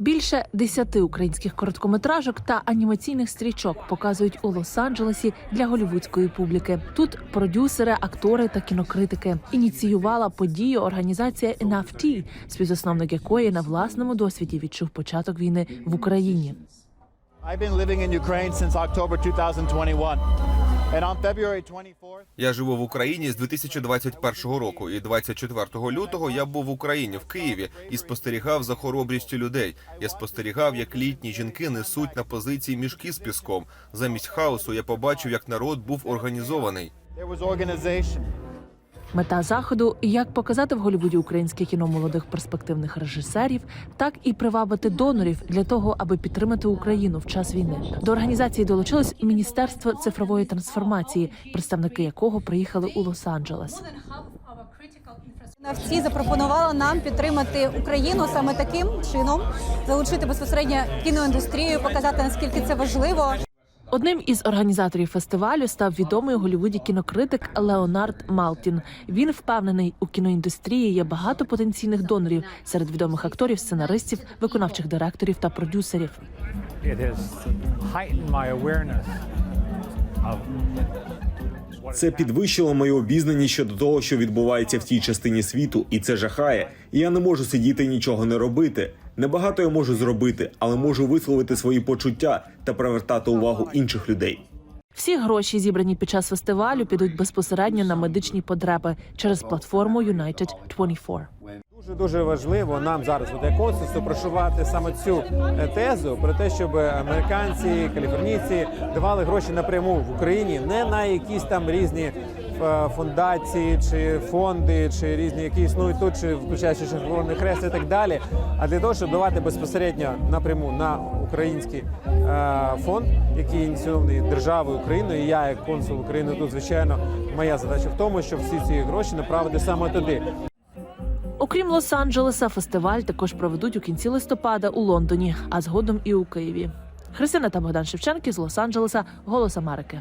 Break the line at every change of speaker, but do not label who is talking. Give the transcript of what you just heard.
Більше десяти українських короткометражок та анімаційних стрічок показують у Лос-Анджелесі для голівудської публіки. Тут продюсери, актори та кінокритики ініціювала подію організація Tea, співзасновник якої на власному досвіді відчув початок війни в Україні.
I've been living in Ukraine since October 2021. And on February 24th,
Я живу в Україні з 2021 року, і 24 лютого я був в Україні в Києві і спостерігав за хоробрістю людей. Я спостерігав, як літні жінки несуть на позиції мішки з піском. Замість хаосу я побачив, як народ був організований.
Мета заходу як показати в Голлівуді українське кіно молодих перспективних режисерів, так і привабити донорів для того, аби підтримати Україну в час війни. До організації долучилось Міністерство цифрової трансформації, представники якого приїхали у Лос-Анджелес.
Навці запропонувала нам підтримати Україну саме таким чином, залучити безпосередньо кіноіндустрію, показати наскільки це важливо.
Одним із організаторів фестивалю став відомий у Голлівуді кінокритик Леонард Малтін. Він впевнений, у кіноіндустрії є багато потенційних донорів серед відомих акторів, сценаристів, виконавчих директорів та продюсерів.
it has heightened my awareness of
Це підвищило мою обізнаність щодо того, що відбувається в тій частині світу, і це жахає. Я не можу сидіти і нічого не робити. Небагато я можу зробити, але можу висловити свої почуття та привертати увагу інших людей.
Всі гроші, зібрані під час фестивалю, підуть безпосередньо на медичні потреби через платформу United 24.
Дуже дуже важливо нам зараз в консульству прошувати саме цю е, тезу про те, щоб американці, каліфорнійці давали гроші напряму в Україні, не на якісь там різні е, фундації чи фонди, чи різні, які існують тут, чи включаючи Червоний Хрест і так далі. А для того, щоб давати безпосередньо напряму на український е, фонд, який ініційований державою України. І я, як консул України, тут звичайно моя задача в тому, щоб всі ці гроші направити саме туди.
Окрім Лос-Анджелеса, фестиваль також проведуть у кінці листопада у Лондоні, а згодом і у Києві. Христина та Богдан Шевченки з Лос-Анджелеса, Голос Америки.